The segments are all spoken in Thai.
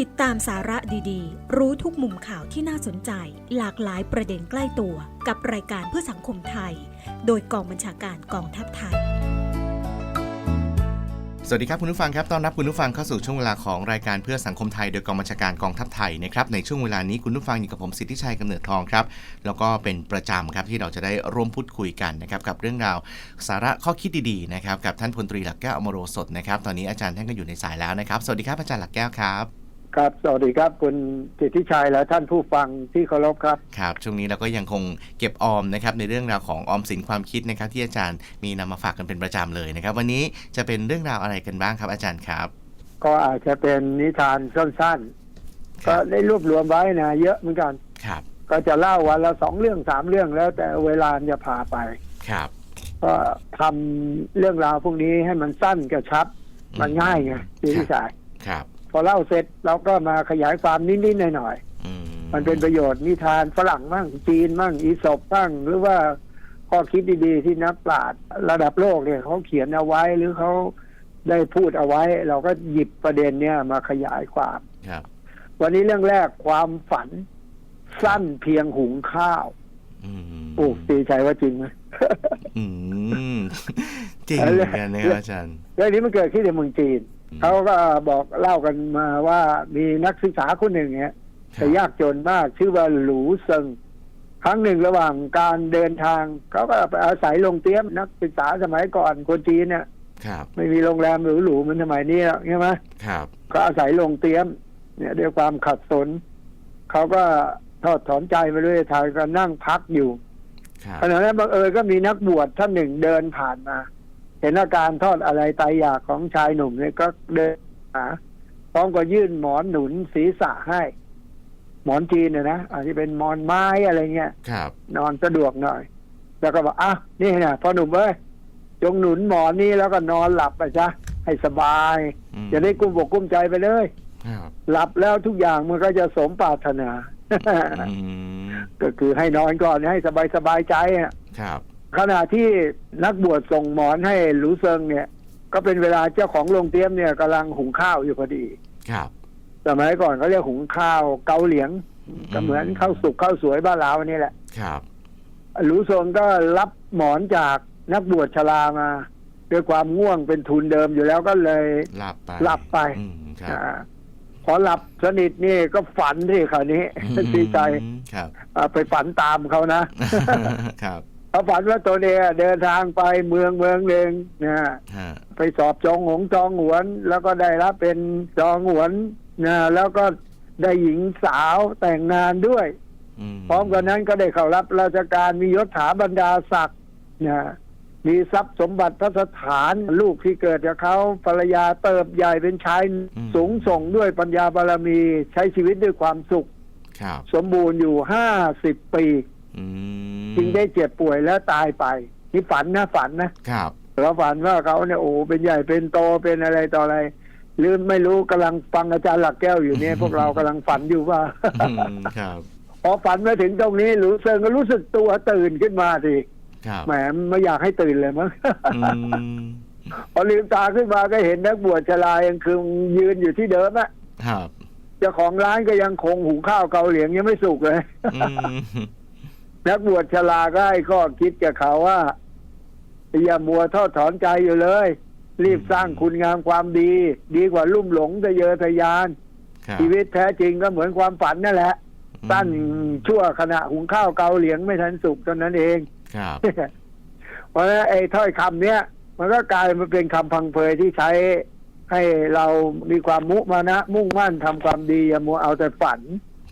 ติดตามสาระดีๆ รู้ทุกมุมข่าวที่น่าสนใจ หลากหลายประเด็นใกล้ตัวกับรายการเพื่อสังคมไทย โดยกองบัญชาการกองทัพไทย สวัสดีครับคุณผู้ฟังครับ ต้อนรับคุณผู้ฟังเข้าสู่ช่วงเวลาของรายการเพื่อสังคมไทย โดยกองบัญชาการกองทัพไทยนะครับ ในช่วงเวลานี้คุณผู้ฟังอยู่กับผมสิทธิชัยกำเนิดทองครับ แล้วก็เป็นประจำครับที่เราจะได้ร่วมพูดคุยกันนะครับกับเรื่องราวสาระข้อคิดดีๆนะครับกับท่านพลตรีหลักแก้วอมโรสดนะครับ ตอนนี้อาจารย์ท่านก็อยู่ในสายแล้วนะครับ สวัสดีครับอาจารย์หลักแก้วครับ ครับ สวัสดีครับคุณสิทธิชัยและท่านผู้ฟังที่เคารพครับ ครับ ช่วงนี้เราก็ยังคงเก็บออมนะครับในเรื่องราวของออมสินความคิดนะครับ ที่อาจารย์มีนำมาฝากกันเป็นประจำเลยนะครับ วันนี้จะเป็นเรื่องราวอะไรกันบ้างครับอาจารย์ครับ ก็อาจจะเป็นนิทานสั้นๆ ก็ได้รวบรวมไว้นะ เยอะเหมือนกันครับ ก็จะเล่าวันละสองเรื่องสามเรื่องแล้ว แต่เวลาจะพาไปครับ ก็ทำเรื่องราวพวกนี้ให้มันสั้นกระชับ มันง่ายไงสิทธิชัยครับ พอเล่าเสร็จเราก็มาขยายความนิดๆหน่อยอืๆมันเป็นประโยชน์นิทานฝรั่งมั่งจีนมั่งอีสปมั่งหรือว่าข้อคิดดีๆที่นักปราชญ์ระดับโลกเนี่ยเขาเขียนเอาไว้หรือเขาได้พูดเอาไว้ เราก็หยิบประเด็นเนี่ยมาขยายความครับ วันนี้เรื่องแรกความฝัน สั้นเพียงหุงข้าวอืมโอ้ตีใจว่าจริงไหมอืมจริงเหมือนกันนะครับอาจารย์เรื่องนี้มันเกิดขึ้นในเมืองจีนอืม เขาก็บอกเล่ากันมาว่ามีนักศึกษาคนหนึ่งเนี่ยครัแต่บยากจนมากชื่อว่าหลูเซิงครั้งหนึ่งระหว่างการเดินทางเขาก็ไปอาศัยโรงเตี้ยมนักศึกษาสมัยก่อนคนจีนเนี่ยครับไม่มีโรงแรมหรูๆเหมือนสมัยนี้หรอกใช่ไหมครับก็อาศัยโรงเตี้ยม เนี่ยด้วยความขัดสนเขาก็ทอดถอนใจไปเรื่อยทางก็นั่งพักอยู่ครับขณะนั้นบังเอิญก็มีนักบวชท่านหนึ่งเดินผ่านมา เห็นอาการทอดอะไรตายอยากของชายหนุ่มเนี่ยก็เดินหาพร้อมก็ยื่นหมอนหนุนศีรษะให้ หมอนจีนเนี่ยนะอาจจะเป็นหมอนไม้อะไรเงี้ยครับ นอนสะดวกหน่อย แล้วก็บอกอะนี่นะพ่อหนุ่มเอ้ยจงหนุนหมอนนี้แล้วก็นอนหลับไปซะให้สบายอืมจะได้กุ้มบกกุ้มใจไปเลยครับหลับแล้วทุกอย่างมันก็จะสมปรารถนาอืมก็คือให้นอนก่อนให้สบายสบายใจอะครับ ขณะที่นักบวชส่งหมอนให้หลูเซิงเนี่ย ก็เป็นเวลาเจ้าของโรงเตรียมเนี่ยกำลังหุงข้าวอยู่พอดี ครับ สมัยก่อนเขาเรียกหุงข้าวเกาเหลียงก็เหมือนข้าวสุกข้าวสวยบ้านเรานี่แหละ ครับหลูเซิงก็รับหมอนจากนักบวชชรามาด้วยความง่วงเป็นทุนเดิมอยู่แล้วก็เลยหลับไปหลับไปอืมครับอาพอหลับสนิทนี่ก็ฝันที่คราวนี้ดีใจอืมครับอ่าไปฝันตามเขานะครับ เขาฝันว่าตัวเองเดินทางไปเมืองเมืองหนึ่งนะฮะไปสอบจองหงจองหวน แล้วก็ได้รับเป็นจองหวนนะแล้วก็ได้หญิงสาวแต่งงานด้วยอืมพร้อมกันนั้นก็ได้เข้ารับราชการมียศถาบรรดาศักดิ์นะมีทรัพย์สมบัติพระสถานลูกที่เกิดจากเขาภรรยาเติบใหญ่เป็นชายสูงส่งด้วยปัญญาบารมีใช้ชีวิตด้วยความสุขครับสมบูรณ์อยู่ห้าสิบปีอืม จึงได้เจ็บป่วยแล้วตายไปนี่ฝันนะฝันนะครับเราฝันว่าเขาเนี่ยโอ้เป็นใหญ่เป็นโตเป็นอะไรต่ออะไรหรือไม่รู้กำลังฟังอาจารย์หลักแก้วอยู่เนี่ยพวกเรากำลังฝันอยู่ว่าอืมครับพอฝันมาถึงตรงนี้หลูเซิงก็รู้สึกตัวตื่นขึ้นมาสิครับแหมไม่อยากให้ตื่นเลยมั้งอืมพอลืมตาขึ้นมาก็เห็นนักบวชชรายังคือยืนอยู่ที่เดิมอะครับเจ้าของร้านก็ยังคงหุงข้าวเกาเหลียงยังไม่สุกเลยอืม นักบวชชราก็ให้ข้อคิดกับเขาว่า อย่ามัวทอดถอนใจอยู่เลย รีบสร้างคุณงามความดี ดีกว่าลุ่มหลงทะเยอทะยานครับชีวิตแท้จริงก็เหมือนความฝันนั่นแหละสั้นชั่วขณะหุงข้าวเกาเหลียงไม่ทันสุกเท่านั้นเองครับเพราะฉะนั้นไอ้ถ้อยคำเนี้ยมันก็กลายมาเป็นคำพังเพยที่ใช้ให้เรามีความมุมานะ มุ่งมั่นทำความดีอย่ามัวเอาแต่ฝัน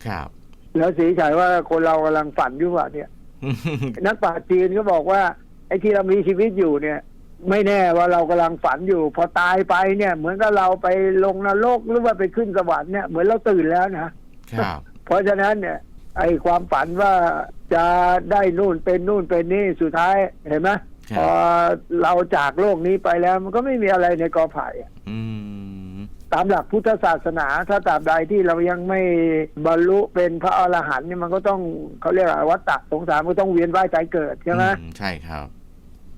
ครับ แล้วสีฉายว่าคนเรากำลังฝันอยู่ว่าเนี่ย นักปราชญ์จีนก็บอกว่าไอ้ที่เรามีชีวิตอยู่เนี่ย ไม่แน่ว่าเรากำลังฝันอยู่ พอตายไปเนี่ย เหมือนกับเราไปลงนรกหรือว่าไปขึ้นสวรรค์เนี่ยเหมือนเราตื่นแล้วนะครับเพราะฉะนั้นเนี่ย ไอ้ความฝันว่าจะได้นู่นเป็นนู่นเป็นนี่สุดท้ายเห็นไหมคพรัอบเราจากโลกนี้ไปแล้ว มันก็ไม่มีอะไรในกอไผ่อะอืม ตามหลักพุทธศาสนา ถ้าตราบใดที่เรายังไม่บรรลุเป็นพระอรหันต์เนี่ยมันก็ต้องเขาเรียกว่าวัฏฏะสงสารมันก็ต้องเวียนว่ายใจเกิดใช่ไหมอืใช่ครับ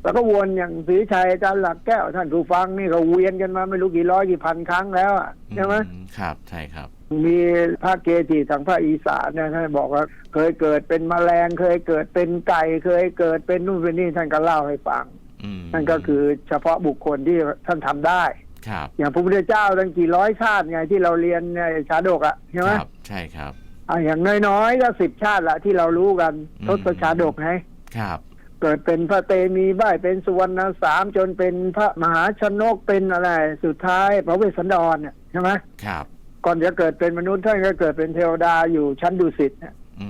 แล้วก็วนอย่างศรีชัยอาจารย์หลักแก้วท่านผู้ฟังนี่ก็เวียนกันมาไม่รู้กี่ร้อยกี่พันครั้งแล้วอะใช่ไหมอืครับ ใช่ครับมีพระเกจิทางภาคอีสานเนี่ยท่านบอกว่าเคยเกิดเป็นแมลงเคยเกิดเป็นไก่เคยเกิดเป็นนู่นเป็นนี่ท่านก็เล่าให้ฟังอืมนั่นก็คือเฉพาะบุคคลที่ท่านทำได้ ครับอย่างพระพุทธเจ้าตั้งกี่ร้อยชาติไงที่เราเรียนในชาดกอะใช่ไหมครับ ใช่ครับอะอย่างน้อยๆก็สิบชาติละที่เรารู้กันอืมทศชาดกไงครับ เกิดเป็นพระเตมีบ้ายเป็นสุวรรณสามจนเป็นพระมหาชนกเป็นอะไร สุดท้ายพระเวสสันดรเนี่ยใช่ไหมครับ ก่อนจะเกิดเป็นมนุษย์ท่านก็เกิดเป็นเทวดาอยู่ชั้นดุสิตเนี่ยอื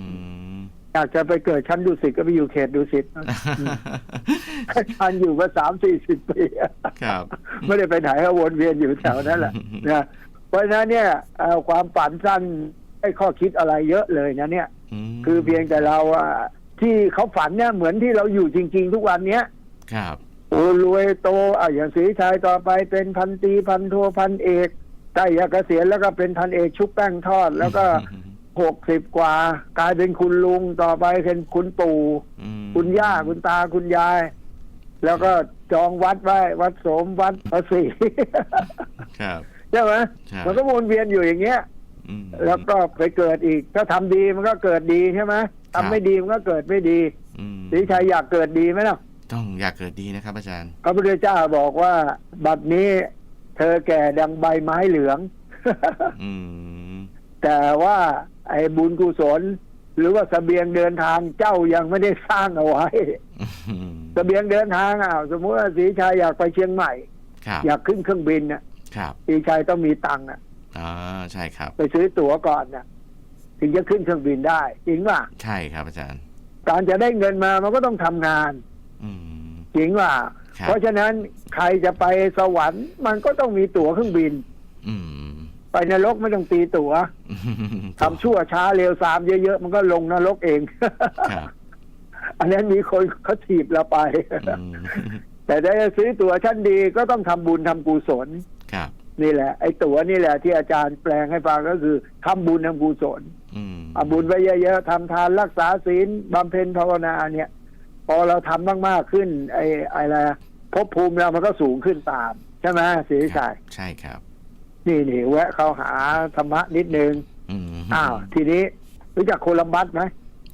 มอยากจะไปเกิดชั้นดุสิตก็ไปอยู่เขตดุสิต ท่านอยู่มาสามสี่สิบปีครับไม่ได้ไปไหนก็วนเวียนอยู่แถวนั้นแหละนะเพราะฉะนั้นเนี่ยเอ่อความฝันสั้นให้ข้อคิดอะไรเยอะเลยนะเนี่ยมคือเพียงแต่เราอะที่เขาฝันเนี่ยเหมือนที่เราอยู่จริง ๆ ทุกวันเนี้ยครับโอ้รวยโตอะอย่างศรีชัยต่อไปเป็นพันตรีพันโทพันเอกใกล้จะเกษียณแล้วก็เป็นพันเอกชุบแป้งทอด แล้วก็หกสิบกว่า กลายเป็นคุณลุงต่อไปเป็นคุณปู่อืมคุณย่าคุณตาคุณยาย แล้วก็จองวัดไว้วัดโสมวัดพระศรีครับ ใช่ไหมใช่ มันก็วนเวียนอยู่อย่างเงี้ย อืม แล้วก็ไปเกิดอีก ถ้าทำดีมันก็เกิดดีใช่ไหมครับทำไม่ดีมันก็เกิดไม่ดีอืมศรีชัยอยากเกิดดีไหมล่ะต้องอยากเกิดดีนะครับ อาจารย์ พระพุทธเจ้าบอกว่า บัดนี้เธอแก่ดังใบไม้เหลือง อืม แต่ว่าไอ้บุญกุศล หรือว่าเสบียงเดินทางเจ้ายังไม่ได้สร้างเอาไว้ อืม เสบียงเดินทางอะสมมติว่าศรีชัยอยากไปเชียงใหม่ ครับอยากขึ้นเครื่องบินน่ะครับศรีชัยต้องมีตังค์อะอ่าใช่ครับ ไปซื้อตั๋วก่อนน่ะ ถึงจะขึ้นเครื่องบินได้ จริงป่ะใช่ครับอาจารย์ การจะได้เงินมามันก็ต้องทำงาน อืม จริงป่ะครับ เพราะฉะนั้นใครจะไปสวรรค์มันก็ต้องมีตั๋วเครื่องบิน อืมไปนรกไม่ต้องตีตั๋วทำชั่วช้าเร็วสามเยอะๆมันก็ลงนรกเอง ครับ อันนั้นมีคนเขาถีบเราไปอืมแต่ถ้าจะซื้อตั๋วชั้นดีก็ต้องทำบุญทำกุศลครับ นี่แหละ ไอ้ตั๋วนี่แหละที่อาจารย์แปลงให้ฟังก็คือทำบุญทำกุศลอืมเอาบุญไว้เยอะๆทำทานรักษาศีลบำเพ็ญภาวนาเนี่ย พอเราทำมากๆขึ้น ไอ้ไอ้อะไรภพภูมิเรามันก็สูงขึ้นตาม ใช่ไหมศรีชัยใช่ครับ นี่นี่แวะเข้าหาธรรมะนิดนึงอืมอ้าว ทีนี้รู้จักโคลัมบัสไหม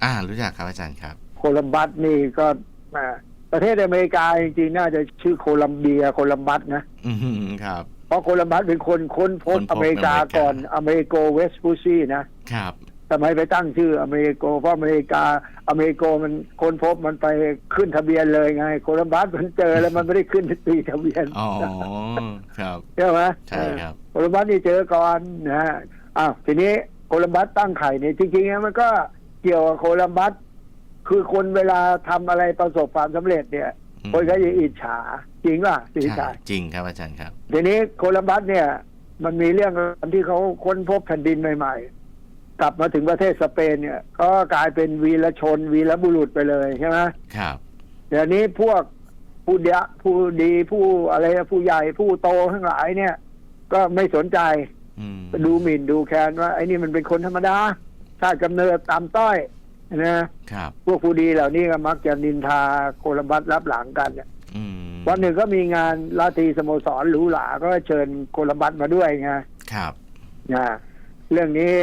อ่า รู้จักครับอาจารย์ครับ โคลัมบัสนี่ก็อ่าประเทศอเมริกาจริงๆน่าจะชื่อโคลัมเบียโคลัมบัสนะอืมครับ เพราะโคลัมบัสเป็นคนค้นพบค้นพบอเมริกาอเมริกาก่อนอเมริโกเวสต์ฟูซีนะครับทำไมไปตั้งชื่ออเมริโก เพราะอเมริกาอเมริโกมันค้นพบมันไปขึ้นทะเบียนเลยไง โคลัมบัสมันเจอแล้วมันไม่ได้ขึ้นตีทะเบียนอ๋อครับใช่ไหมใช่ครับโคลัมบัสนี่เจอก่อนนะฮะอ้าวทีนี้โคลัมบัสตั้งไข่เนี่ยจริงๆมันก็เกี่ยวกับโคลัมบัส คือคนเวลาทำอะไรประสบความสำเร็จเนี่ยอืมคนก็จะอิจฉา จริงป่ะสิใช่ชายจริงครับอาจารย์ครับทีนี้โคลัมบัสเนี่ย มันมีเรื่องที่เขาค้นพบแผ่นดินใหม่ ๆ กลับมาถึงประเทศสเปนเนี่ย ก็กลายเป็นวีรชน วีรบุรุษไปเลยใช่ไหมครับเดี๋ยวนี้พวกผู้เดียผู้ดีผู้อะไรผู้ใหญ่ผู้โตทั้งหลายเนี่ย ก็ไม่สนใจอืมดูหมิ่นดูแคลนว่าไอ้นี่มันเป็นคนธรรมดาชาติกำเนิดตามต้อย นะครับ พวกผู้ดีเหล่านี้ก็มักจะนินทาโคลัมบัสรับหลังกันเนี่ยอืมวันหนึ่งก็มีงานลาตรีสโมสรหรูหราก็เชิญโคลัมบัสมาด้วยไงครับนะเรื่องนี้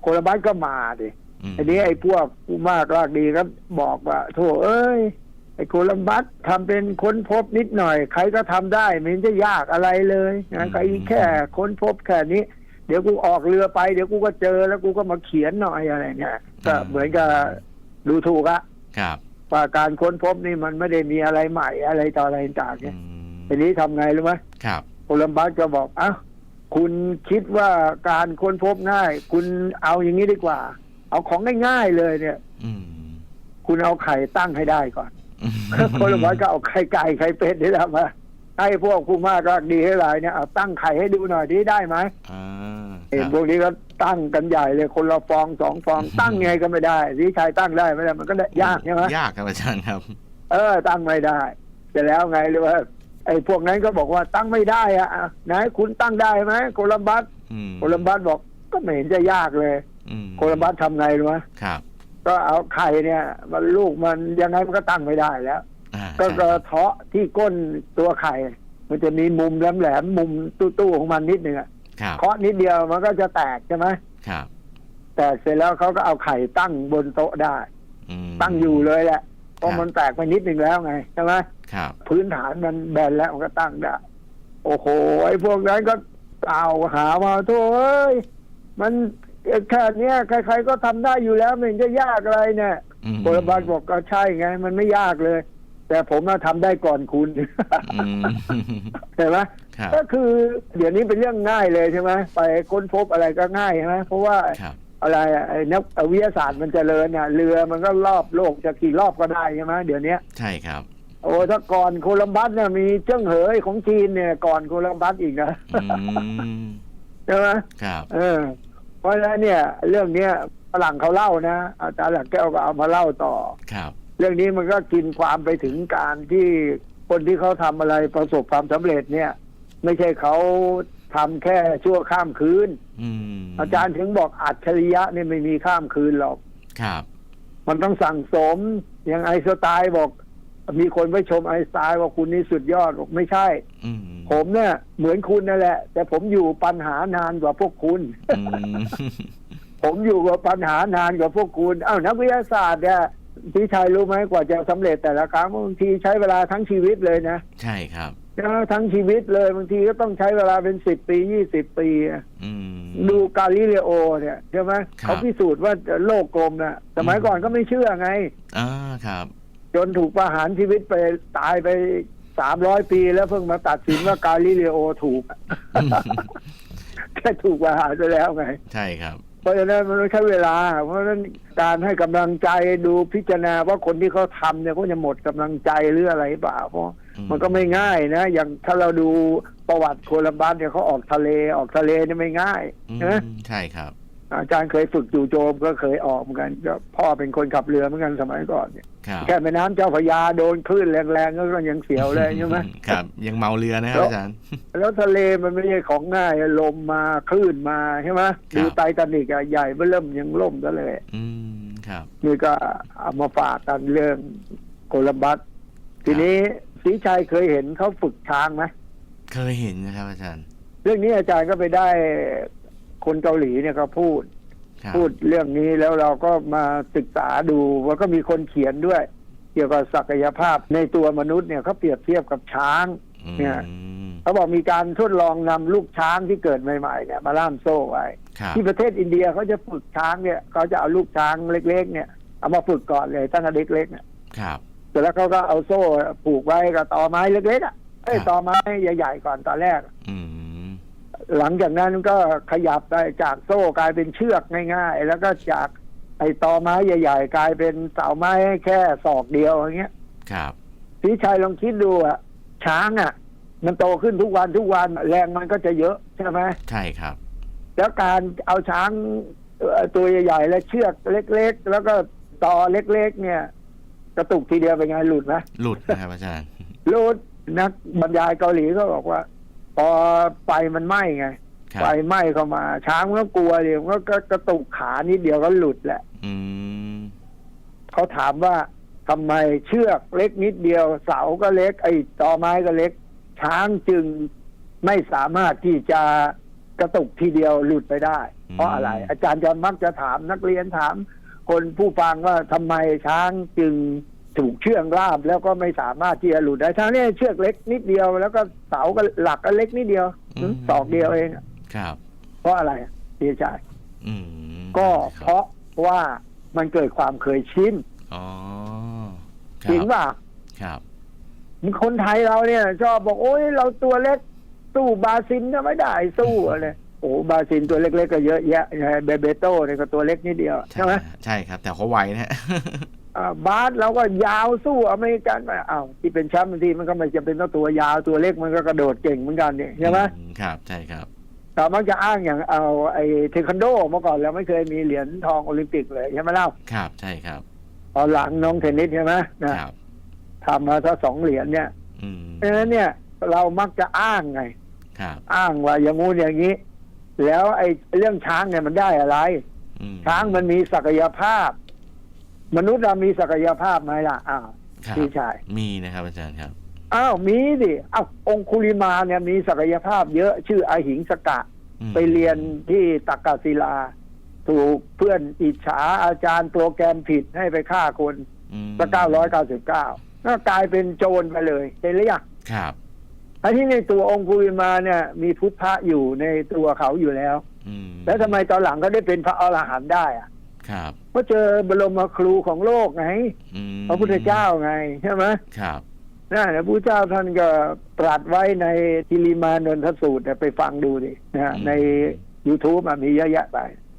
โคลัมบัสก็มาดิมอันนี้ไอ้พวกผู้มากรากดีก็บอกว่าโธ่เอ้ย ไอ้โคลัมบัสทำเป็นค้นพบนิดหน่อย ใครก็ทำได้ไม่เห็นจะยากอะไรเลยนะก็อีแค่ค้นพบแค่นี้ เดี๋ยวกูออกเรือไปเดี๋ยวกูก็เจอแล้วกูก็มาเขียนหน่อยอะไรเนี่ยก็เหมือนกับดูถูกอะครับว่าการค้นพบนี่มันไม่ได้มีอะไรใหม่อะไรต่ออะไรต่างๆอืเนี่ยมทีนี้ทำไงรู้ไหมครับโคลัมบัสก็บอกอ้าวคุณคิดว่าการค้นพบง่าย คุณเอาอย่างนี้ดีกว่า เอาของง่ายๆเลยเนี่ย อืมคุณเอาไข่ตั้งให้ได้ก่อนโคลัมบัสก็เอาไข่ไก่ไข่เป็ดนี่แหละมาให้พวกผู้มากรักดีให้หลายเนี่ยเอาตั้งไข่ให้ดูหน่อยดีได้ไหม อ่าเห็นครับพวกนี้ก็ตั้งกันใหญ่เลยคนละฟองสองฟองตั้งไงก็ไม่ได้สีชายตั้งได้ไม่ได้มันก็ได้ยากใช่ไหมยากครับอาจารย์ครับ เออ ตั้งไม่ได้แต่แล้วไงหรือว่าไอ้พวกนั้นก็บอกว่าตั้งไม่ได้อะอะไหนคุณตั้งได้ไหมโคลัมบัสอืมโคลัมบัสบอกก็ไม่เห็นจะยากเลยอืมโคลัมบัสทำไงรู้ไหมครับก็เอาไข่เนี่ย มันลูกมันยังไงมันก็ตั้งไม่ได้แล้วอ่าก็ใช่กระเทาะที่ก้นตัวไข่ มันจะมีมุมแหลมๆมุมตู้ๆของมันนิดหนึ่งอะ ครับเคาะนิดเดียวมันก็จะแตกใช่ไหมครับ แต่เสร็จแล้วเขาก็เอาไข่ตั้งบนโต๊ะได้ อืม ตั้งอยู่เลยแหละเพครัราะบมันแตกไปนิดนึงแล้วไงใช่ไหมครับ พื้นฐานมันแบนแล้วมันก็ตั้งได้ โอ้โหไอ้พวกนั้นก็กล่าวหาว่าโธ่เอ้ยมันแค่เนี้ยใคร ๆ ก็ทำได้อยู่แล้วมันจะยากอะไรเนี่ยอืมโบราณบอกก็ใช่ไง มันไม่ยากเลย แต่ผมมาทำได้ก่อนคุณอืมใช่ไหมครับก็คือ เดี๋ยวนี้เป็นเรื่องง่ายเลยใช่ไหมไปค้นพบอะไรก็ง่ายใช่ไหมเพราะว่าครับอะไรอะไอ้นักวิทยาศาสตร์มันเจริญเนี่ยเรือมันก็รอบโลกจะกี่รอบก็ได้ใช่ไหมเดี๋ยวนี้ใช่ครับ โอ้ถ้าก่อนโคลัมบัสเนี่ยมีเจิ้งเหยของจีนเนี่ยก่อนโคลัมบัสอีกนะอืมใช่ไหมครับเออเพราะฉะนั้นเนี่ย เรื่องเนี้ยฝรั่งเขาเล่านะอาจารย์หลักแก้วก็เอามาเล่าต่อครับ เรื่องนี้มันก็กินความไปถึงการที่คนที่เขาทำอะไรประสบความสำเร็จเนี่ย ไม่ใช่เขาทำแค่ชั่วข้ามคืนอืมอาจารย์ถึงบอกอัจฉริยะเนี่ยไม่มีข้ามคืนหรอกครับ มันต้องสั่งสมอย่างไอน์สไตล์บอก มีคนไปชมไอน์สไตล์ว่าคุณนี่สุดยอดบอกไม่ใช่อืมผมเนี่ย เหมือนคุณนั่นแหละ แต่ผมอยู่ปัญหานานกว่าพวกคุณอืมผมอยู่กับปัญหานานกว่าพวกคุณ เอ้านักวิทยาศาสตร์เนี่ย พี่ชายรู้ไหมกว่าจะสำเร็จแต่ละครั้งบางทีใช้เวลาทั้งชีวิตเลยนะ ใช่ครับนะทั้งชีวิตเลยบางทีก็ต้องใช้เวลาเป็นสิบปียี่สิบปีอะอืมดูกาลิเลโอ เนี่ยใช่ไหมครับเขาพิสูจน์ว่าโลกกลมนะสมัยก่อนก็ไม่เชื่อไงอ่าครับ จนถูกประหารชีวิตไปตายไปสามร้อยปีแล้วเพิ่งมาตัดสินว่ากาลิเลโอถูกแค่ถูกประหารไปแล้วไง ใช่ครับ เพราะฉะนั้นมันต้องใช้เวลา เพราะฉะนั้นการให้กำลังใจดูพิจารณาว่าคนที่เขาทำเนี่ยเขาจะหมดกำลังใจหรืออะไรเปล่าเพราะอืมมันก็ไม่ง่ายนะ อย่างถ้าเราดูประวัติโคลัมบัสเนี่ยเขาออกทะเลออกทะเลเนี่ยไม่ง่ายอืมนะใช่ครับ อาจารย์เคยฝึกจู่โจมก็เคยออกเหมือนกันก็พ่อเป็นคนขับเรือเหมือนกันสมัยก่อนเนี่ยครับแค่แม่น้ำเจ้าพระยาโดนคลื่นแรงๆก็ยังเสียวเลยใช่ไหมครับ ยังเมาเรือนะครับอาจารย์ แล้วทะเลมันไม่ใช่ของง่ายลมมาคลื่นมาใช่ไหมครับดูไตทานิกอะใหญ่เบื้อเริ่มยังล่มก็เลย อืมครับ นี่ก็เอามาฝากกันเรื่องโคลัมบัสทีนี้ศรีชัยเคยเห็นเขาฝึกช้างไหมเคยเห็นนะครับอาจารย์ เรื่องนี้อาจารย์ก็ไปได้ คนเกาหลีเนี่ยเขาพูด ครับพูดเรื่องนี้แล้วเราก็มาศึกษาดูว่าก็มีคนเขียนด้วย เกี่ยวกับศักยภาพในตัวมนุษย์เนี่ยเขาเปรียบเทียบกับช้าง อืมเนี่ย เขาบอกมีการทดลองนำลูกช้างที่เกิดใหม่ๆเนี่ยมาล่ามโซ่ไว้ ครับที่ประเทศอินเดียเขาจะฝึกช้างเนี่ยเขาจะเอาลูกช้างเล็ก ๆ เนี่ยเอามาฝึกก่อนเลยตั้งแต่เล็กๆเนี่ยครับ เสร็จแล้วเขาก็เอาโซ่ผูกไว้กับตอไม้เล็กๆอะเอ้ยครับ ตอไม้ใหญ่ๆก่อนตอนแรก อืม หลังจากนั้นก็ขยับไปจากโซ่กลายเป็นเชือกง่าย ๆ แล้วก็จากไอ้ตอไม้ใหญ่ ๆ กลายเป็นเสาไม้แค่ศอกเดียวอย่างเงี้ย ครับพี่ชัยลองคิดดูอะช้างอะ มันโตขึ้นทุกวันทุกวันแรงมันก็จะเยอะใช่ไหมใช่ครับ แล้วการเอาช้างเอ่อตัวใหญ่ๆและเชือกเล็ก ๆ แล้วก็ตอเล็กๆ เนี่ย กระตุกทีเดียวเป็นไงหลุดไหมหลุดนะครับอาจารย์รูดนักบรรยายเกาหลีก็บอกว่า พอไฟมันไหม้ไงครัไฟบไหม้เข้ามา ช้างมันก็กลัวเดี๋ยวมันก็กระตุกขานิดเดียวก็หลุดแหละอืมเขาถามว่าทำไมเชือกเล็กนิดเดียว เสาก็เล็ก ไอ้ตอไม้ก็เล็ก ช้างจึงไม่สามารถที่จะกระตุกทีเดียวหลุดไปได้ เพราะอะไร อาจารย์จะมักจะถามนักเรียนถาม คนผู้ฟังว่าทำไมช้างจึง ถูกเชือกล่ามแล้วก็ไม่สามารถที่จะหลุดได้ช้างเนี่ยเชือกเล็กนิดเดียว แล้วก็เสาก็หลักก็เล็กนิดเดียวอืมสอกเดียวเองครับ เพราะอะไรพี่ชายอืมก็คเพรับราะว่ามันเกิดความเคยชินอ๋อคจริงบป่ะครับคนไทยเราเนี่ยชอบบอกโอ้ยเราตัวเล็กสู้บราซินก็ไม่ได้สู้อะไรโอ้บราซินตัวเล็กๆก็เยอะแยะเบเบโต้เนี่ยก็ตัวเล็กนิดเดียวใช่ไหมใช่ครับ แต่เขาไวนะฮะอ่า บาสเราก็ยาวสู้อเมริกันไปอ้าวที่เป็นแชมป์บางทีมันก็ไม่จำเป็นต้องตัวยาวตัวเล็กมันก็กระโดดเก่งเหมือนกันเนี่ยใช่ไหมอืครับใช่ครับแต่มักจะอ้างอย่างเอาไอ้เทควันโดเมื่อก่อนเราไม่เคยมีเหรียญทองโอลิมปิกเลยใช่ไหมเล่าครับ ใช่ครับตอนหลังน้องเทนนิสใช่ไหมนะครับทำมาถ้าสองเหรียญเนี่ยอืมเพราะฉะนั้นเนี่ย เรามักจะอ้างไงครับอ้างว่าอย่างงู้นอย่างนี้ แล้วไอ้เรื่องช้างเนี่ยมันได้อะไรอืมช้างมันมีศักยภาพ มนุษย์เรามีศักยภาพไหมล่ะอ้าวครับพี่ชายมีนะครับอาจารย์ครับอ้าวมีดิอ้าวองคุลิมาเนี่ยมีศักยภาพเยอะชื่ออาหิงสกะ อืมไปเรียนที่ตักกศิลา ถูกเพื่อนอิจฉาอาจารย์โปรแกรมผิดให้ไปฆ่าคนอืมก็เก้าร้อยเก้าสิบเก้าก็กลายเป็นโจรไปเลยเห็นหรือยังครับอันที่ในตัวองคุลิมาเนี่ย มีพุทธะอยู่ในตัวเขาอยู่แล้ว อืมแล้วทำไมตอนหลังเขาได้เป็นพระอรหันต์ได้อะ ครับเพราะเจอบรมครูของโลกไงอืมพระพุทธเจ้าไงใช่ไหมครับนั่นนะพระพุทธเจ้าท่านก็ตรัสไว้ในกิริมานนทสูตรเนี่ยไปฟังดูดินะใน YouTube อะมีเยอะแยะไป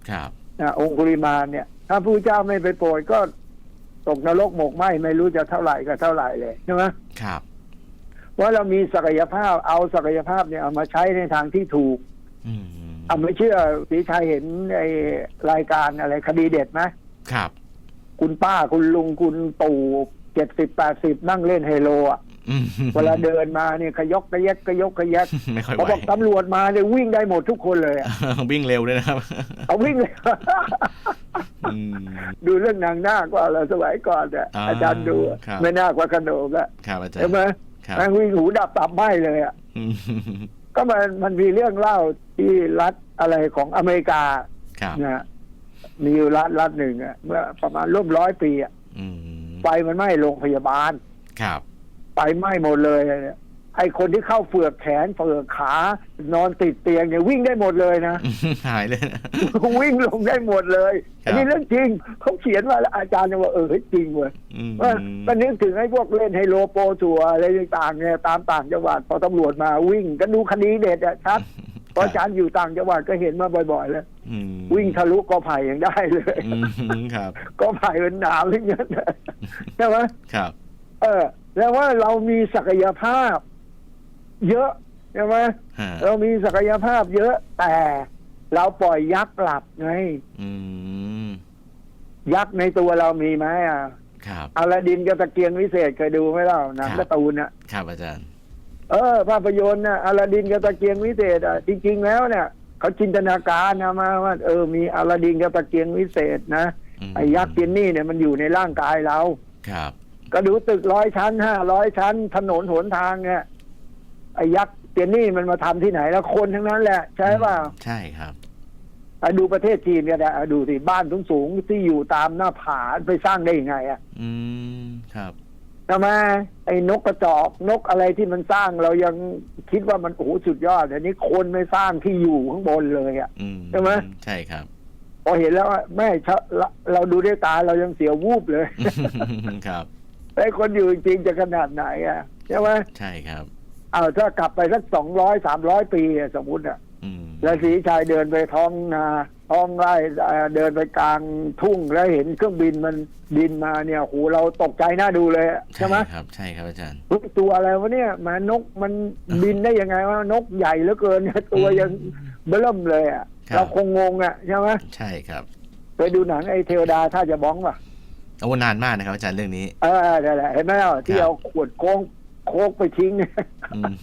ครับนะองคุลิมานเนี่ย ถ้าพระพุทธเจ้าไม่ไปโปรดก็ตกนรกหมกไหมไม่รู้จะเท่าไหร่ก็เท่าไหร่เลยใช่ไหมครับว่าเรามีศักยภาพเอาศักยภาพเนี่ยเอามาใช้ในทางที่ถูก อืมเอาไม่เชื่อสีชัยเห็นไอรายการอะไรคดีเด็ดไหมครับ คุณป้าคุณลุงคุณตู่เจ็ดสิบแปดสิบนั่งเล่นไฮโลอะอืมเวลาเดินมาเนี่ยขยกกระเยกกระยกกระแยกไม่ค่อยไหเขาวบอกตำรวจมาเนี่ยวิ่งได้หมดทุกคนเลยอะวิ่งเร็วด้วยนะครับเอาวิ่งเลยอืมดูเรื่องนางนาคว่าเราสมัยก่อนเนี่ยอ่าอาจารย์ดูอะครับไม่น่ากว่าขนมอะครับอาจารย์ใช่ไหมครับแม่งวิ่งหูดับตับไหมเลยอะอืม ก็มันมันมีเรื่องเล่าที่รัฐอะไรของอเมริกาครับนะฮะมีอยู่รัฐรัฐหนึ่งอะเมื่อประมาณร่วมร้อยปีอะอืมไฟมันไหม้โรงพยาบาลครับ ไฟไหม้หมดเลยเนี่ย ไอ้คนที่เข้าเฟือกแขนเฟือกขานอนติดเตียงเนี่ยวิ่งได้หมดเลยนะ หายเลยนะ วิ่งลงได้หมดเลยครับ อันนี้เรื่องจริงเขาเขียนว่าแล้วอาจารย์เนี่ยว่าเออเฮ้ยจริงเว้ยอืม ว่าก็นึกถึงไอ้พวกเล่นไฮโลโปรทัวร์อะไรต่างๆเนี่ยตามต่างจังหวัดพอตำรวจมาวิ่งก็ดูคดีเด็ดอะชัดเพราะอาจารย์อยู่ต่างจังหวัดก็เห็นมาบ่อยๆแล้วอืมวิ่งทะลุกอไผ่ยังได้เลย อืมครับ กอไผ่เป็นหนาวอย่างเงี้ยใช่ไหมครับ เออ แล้วว่าเรามีศักยภาพ เยอะใช่ไหมฮะเรามีศักยภาพเยอะแต่เราปล่อยยักษ์หลับไงอืมยักษ์ในตัวเรามีไหมอะครับ อลาดินกับตะเกียงวิเศษเคยดูไหมเล่าหนังครับ การ์ตูนอะ ครับอาจารย์ เออภาพยนตร์น่ะอลาดินกับตะเกียงวิเศษอะจริงๆแล้วเนี่ยเขาจินตนาการนะมาว่า เออมีอลาดินกับตะเกียงวิเศษนะมไอ้ยักษ์จินนี่เนี่ยมันอยู่ในร่างกายเรา ครับ ก็ดูตึกร้อยชั้นห้าร้อยชั้น ถนนหนทางเนี่ย ไอ้ยักษ์เจนนี่มันมาทำที่ไหนแล้วคนทั้งนั้นแหละ ใช่ป่ะใช่ครับอะดูประเทศจีนก็ได้อะดูสิบ้านสูงๆที่อยู่ตามหน้าผาไปสร้างได้ยังไง อะ อืมครับทำไมไอ้นกกระจอกนกอะไรที่มันสร้างเรายังคิดว่ามันโอ้โหสุดยอดแต่นี้คนไม่สร้างที่อยู่ข้างบนเลยอะอืมใช่ไหมใช่ครับ พอเห็นแล้วอะแม่ชะเราเราดูด้วยตาเรายังเสียววูบเลย ครับไอ้คนอยู่จริงๆจะขนาดไหนอะใช่ไหมใช่ครับ เอาถ้ากลับไปสักสองร้อยสามร้อยปีอะสมมติอะอืมแล้วสีชายเดินไปท้องนาท้องไร่เอ่อเดินไปกลางทุ่งแล้วเห็นเครื่องบินมันบินมาเนี่ยโหเราตกใจน่าดูเลยอะใช่ไหมครับ ใช่ครับอาจารย์เฮ้ยตัวอะไรวะเนี่ยมานกมันบินได้ยังไงวะนกใหญ่เหลือเกินเนี่ยตัวยังเบิ่มเลยอะครับเราคงงงอะใช่ไหมใช่ครับไปดูหนังไอ้เทวดาถ้าจะบ้องป่ะโอ้นานมากนะครับอาจารย์เรื่องนี้เออนั่นแหละเห็นไหมล่ะที่ครับเอาขวดโค้ง โคกไปทิ้งเนี่ยอืม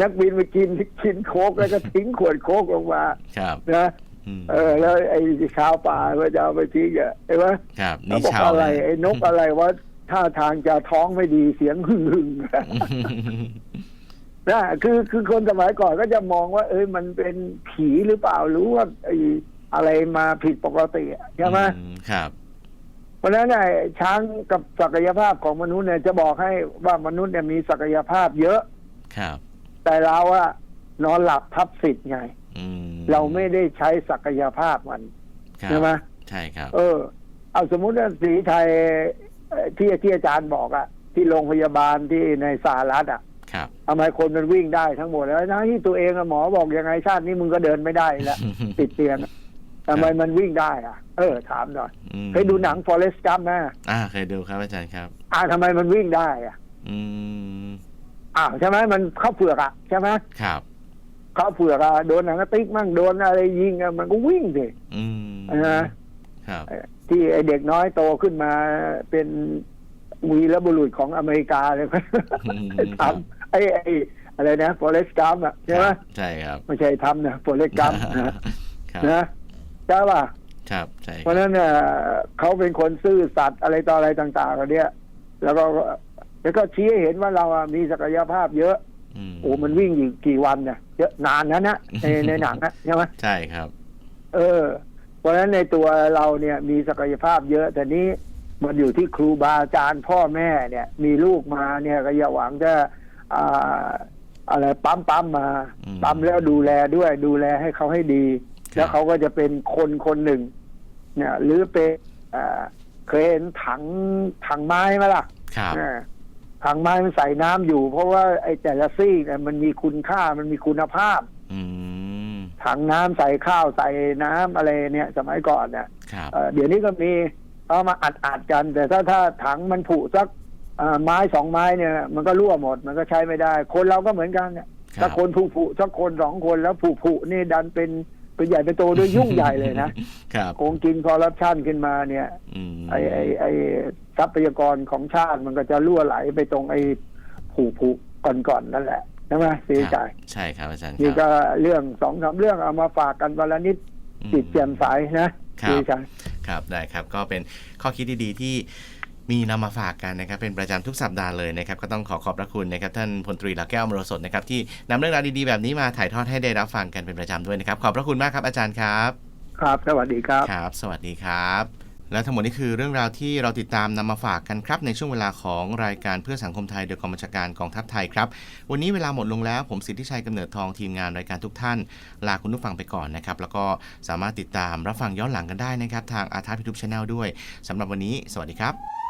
นักบินไปกินกินโคกแล้วก็ทิ้งขวดโคกลงมาครับนะอืมเออ แล้วไอ้ชาวป่าก็จะเอาไปทิ้งอะเห็นไหมครับเขานี่บอกชาวอะไรนะไอ้นกอะไรว่าท่าทางจะท้องไม่ดีเสียงหึ่งหึ่งนะคือคือคนสมัยก่อนก็จะมองว่า เอ้ยมันเป็นผีหรือเปล่าหรือว่าไอ้อะไรมาผิดปกติอะใช่ไหมอืครับ เพราะฉะนั้นไอ้ช้างกับศักยภาพของมนุษย์เนี่ยจะบอกให้ว่ามนุษย์เนี่ยมีศักยภาพเยอะ ครับ แต่เราอะนอนหลับทับสิทธิ์ไงอืมเราไม่ได้ใช้ศักยภาพมันครับใช่ไหมใช่ครับ เออ เอาสมมุติว่าสีไทยเอ่อที่ที่อาจารย์บอกอะที่โรงพยาบาลที่ในสหรัฐอะครับทำไมคนมันวิ่งได้ทั้งหมดแล้วนะที่ตัวเองอะหมอบอกยังไงชาตินี้มึงก็เดินไม่ได้แล้ว ติดเตียงอะทำไมมันวิ่งได้อะ เออถามหน่อยอืมเคยดูหนัง Forrest Gump ไหมอ่าเคยดูครับอาจารย์ครับ อ่าทำไมมันวิ่งได้อะอืมอ้าวใช่ไหมมันเข้าเปลือกอะใช่ไหมครับเข้าเปลือกอะโดนหนังกระติกมั่งโดนอะไรยิงอะมันก็วิ่งสิอืมนะครับ ที่ไอเด็กน้อยโตขึ้นมาเป็นวีรบุรุษของอเมริกาเลยอืมทำไอ้ไอ้อะไรนะฟอเรสกัมอะใช่ไหมใช่ครับ ไม่ใช่ทำนะฟอเรสกัมนะครับนะใช่ป่ะ ครับใช่เพราะฉะนั้นเนี่ยเขาเป็นคนซื่อสัตย์อะไรต่ออะไรต่างๆกันเนี่ยแล้วก็แล้วก็ชี้ให้เห็นว่าเราอะมีศักยภาพเยอะมโอ้มันวิ่งอยู่กี่วันเนี่ยเยอะนานนะนะในในหนังนะใช่ไหมใช่ครับ เออ เพราะฉะนั้นในตัวเราเนี่ยมีศักยภาพเยอะ แต่นี้มันอยู่ที่ครูบาอาจารย์พ่อแม่เนี่ย มีลูกมาเนี่ยก็อย่าหวังจะอ่าอะไรปั๊มปั๊มมาอืมปั๊มแล้วดูแลด้วยดูแลให้เขาให้ดีครับแล้วเขาก็จะเป็นคนคนหนึ่ง เนี่ยหรือเป็นอ่าเคยเห็นถังถังไม้ไหมล่ะครับเออถังไม้มันใส่น้ำอยู่ เพราะว่าไอ้แต่ละซี่เนี่ยมันมีคุณค่ามันมีคุณภาพอืมถังน้ำใส่ข้าวใส่น้ำอะไรเนี่ย สมัยก่อนเนี่ยครับเอ่อเดี๋ยวนี้ก็มีเอามาอัดอัดกัน แต่ถ้าถ้าถังมันผุสักเอ่อไม้สองไม้เนี่ย มันก็รั่วหมด มันก็ใช้ไม่ได้ คนเราก็เหมือนกันเนี่ยรับถ้าคนผุผุสักคนสองคนแล้วผุผุนี่ดันเป็น เป็นใหญ่เป็นโตด้วยยุ่งใหญ่เลยนะครับโกงกินคอร์รัปชันขึ้นมาเนี่ยอืมไอไอไอทรัพยากรของชาติมันก็จะรั่วไหลไปตรงไอผูผูก่อนๆนั่นแหละใช่ไหมสีใจายใช่ครับอาจารย์นี่คก็รับเรื่องสองสามเรื่องเอามาฝากกันวันละนิดอืมจิตแจ่มใสนะครับสีใจายครับได้ครับก็เป็นข้อคิดดีๆที่ มีนำมาฝากกันนะครับเป็นประจำทุกสัปดาห์เลยนะครับก็ต้องขอขอบพระคุณนะครับท่านพลตรีหลักแก้วมโรสดนะครับที่นำเรื่องราวดีๆแบบนี้มาถ่ายทอดให้ได้รับฟังกันเป็นประจำด้วยนะครับขอบพระคุณมากครับอาจารย์ครับ ครับ สวัสดีครับครับ สวัสดีครับและทั้งหมดนี้คือเรื่องราวที่เราติดตามนำมาฝากกันครับ ในช่วงเวลาของรายการเพื่อสังคมไทยโดยกองบัญชาการกองทัพไทยครับ วันนี้เวลาหมดลงแล้วผมสิทธิชัยกำเนิดทองทีมงานรายการทุกท่าน ลาคุณผู้ฟังไปก่อนนะครับ แล้วก็สามารถติดตามรับฟังย้อนหลังกันได้นะครับ ทางอาร์ทพิทูบชาแนลด้วยสำหรับวันนี้ สวัสดีครับเ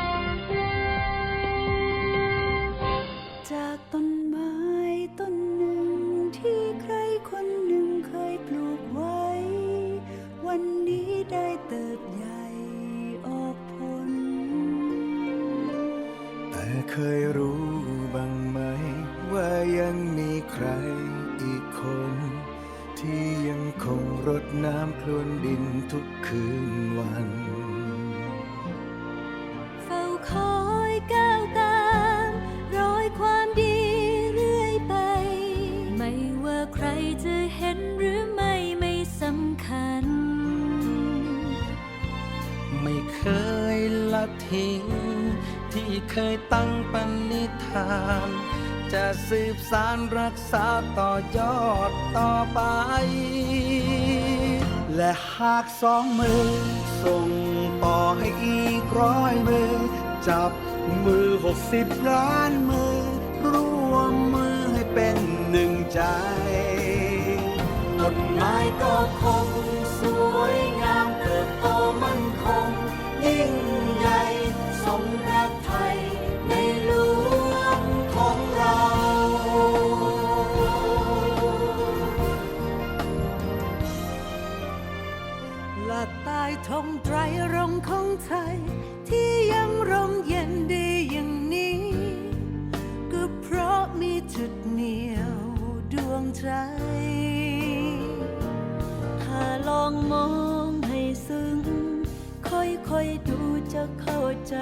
ทิ้ง ที่เคยตั้งปณิธาน จะสืบสารรักษาต่อยอดต่อไป และหากสองมือ ส่งต่อให้อีกร้อยมือ จับมือหกสิบล้านมือ ร่วมมือให้เป็นหนึ่งใจต้นไม้ก็คงสวยงามเติบโตมั่นคง ยิ่งใหญ่สมรักไทยในหลวงของเรา และใต้ธงไตรรงค์ของไทย ที่ยังร่มเย็นดีอย่างนี้ ก็เพราะมีจุดเหนียวดวงใจถ้าลองมองให้ซึ้ง ค่อยดูจะเข้าใจ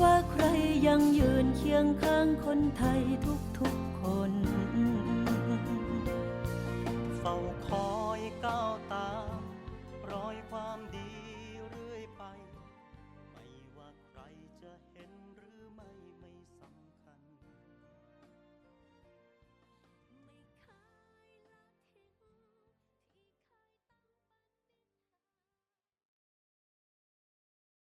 ว่าใครยังยืนเคียงข้างคนไทยทุกๆคน เฝ้าคอยก้าว